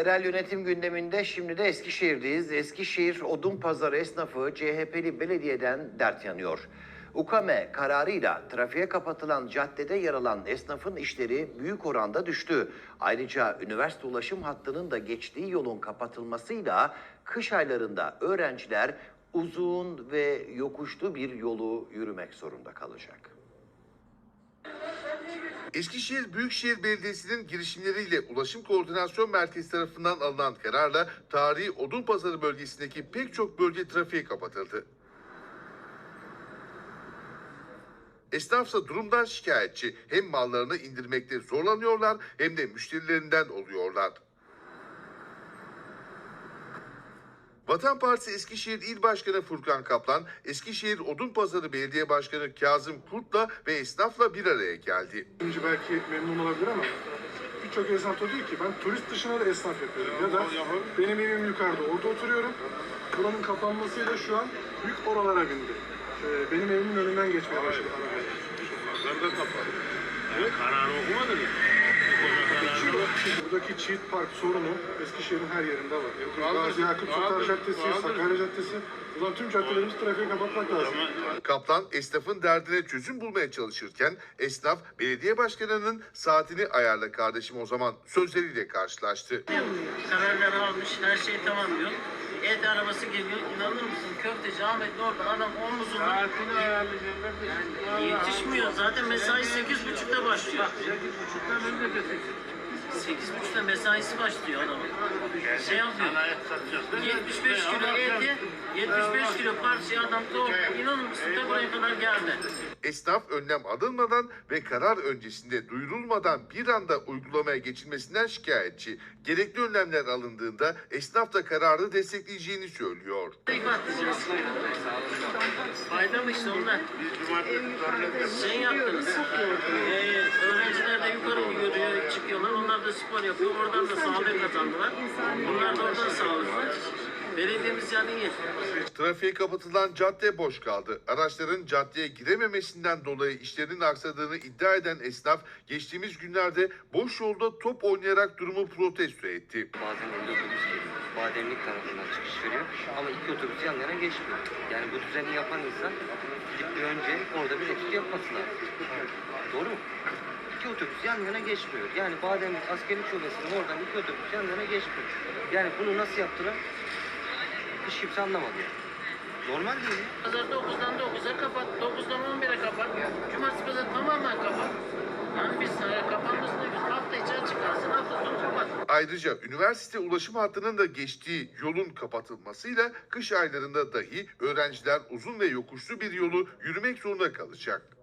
Yerel yönetim gündeminde şimdi de Eskişehir'deyiz. Eskişehir Odun Pazarı esnafı CHP'li belediyeden dert yanıyor. UKAME kararıyla trafiğe kapatılan caddede yer alan esnafın işleri büyük oranda düştü. Ayrıca üniversite ulaşım hattının da geçtiği yolun kapatılmasıyla kış aylarında öğrenciler uzun ve yokuşlu bir yolu yürümek zorunda kalacak. Eskişehir Büyükşehir Belediyesi'nin girişimleriyle Ulaşım Koordinasyon Merkezi tarafından alınan kararla tarihi Odunpazarı bölgesindeki pek çok bölge trafiğe kapatıldı. Esnafsa durumdan şikayetçi. Hem mallarını indirmekte zorlanıyorlar hem de müşterilerinden oluyorlar. Vatan Partisi Eskişehir İl Başkanı Furkan Kaplan, Eskişehir Odunpazarı Belediye Başkanı Kazım Kurt'la ve esnafla bir araya geldi. Önce belki memnun olabilir ama birçok esnaf da diyor ki ben turist dışına da esnaf yapıyorum. Ya da benim evim yukarıda orada oturuyorum. Buranın kapanmasıyla şu an yük oralara bindi. Ee, benim evimin önünden geçmeye başladı. Nerede kapalı? Yani kararı okumadın mı? Şimdi buradaki çift park sorunu Eskişehir'in her yerinde var. Gazi Yakup Sultan Caddesi. Sakarya Caddesi. Ulan tüm caddelerimizi trafiğe kapatmak lazım. Kaplan esnafın derdine çözüm bulmaya çalışırken esnaf belediye başkanının saatini ayarla kardeşim o zaman sözleriyle karşılaştı. Kararları almış, her şey tamam diyor. Et arabası geliyor, inanır mısın? Köfteci Ahmet'in orada adam omuzunda Saatini ayarlayacaklar. yetişmiyor. Zaten mesai 8.30'da başlıyor. Sekiz buçuktan önce de sekiz. 8.30'da mesaisi başlıyor adamın. Şey yapıyor. Sana et satacağız değil mi? 75 kilo eti, 75 kilo parçayı adam doğru. İnanır mısın? Da buraya kadar geldi. Esnaf önlem alınmadan ve karar öncesinde duyurulmadan bir anda uygulamaya geçilmesinden şikayetçi. Gerekli önlemler alındığında esnaf da kararı destekleyeceğini söylüyor. İfade edeceğiz. Fayda mı işte zaten Şey yaptınız. Ee, da spor yapıyor. Oradan da sağlık kazandılar. Bunlar da oradan sağlıklı. Belediyemiz yani iyi. Trafiğe kapatılan cadde boş kaldı. Araçların caddeye girememesinden dolayı işlerinin aksadığını iddia eden esnaf geçtiğimiz günlerde boş yolda top oynayarak durumu protesto etti. Bazen 50 otobüs geliyor. Bademlik tarafından çıkış veriyor ama iki otobüs yan yana geçmiyor. Yani bu düzeni yapan insan gidip bir önce orada bir etüt yapması lazım. Doğru mu? İki otobüs yan yana geçmiyor. Yani Bademlik askeri şubesinin oradan iki otobüs yan yana geçmiyor. Yani bunu nasıl yaptılar? Hiç kimse anlamadı yani. Normal değil mi? Pazar 9'dan 9'a kapat, 9'dan 11'e kapat. Cumartesi pazar tamamen kapat. Yani biz kapanmasını biz hafta içi açık kalsın, hafta sonu kapat. Ayrıca üniversite ulaşım hattının da geçtiği yolun kapatılmasıyla kış aylarında dahi öğrenciler uzun ve yokuşlu bir yolu yürümek zorunda kalacak.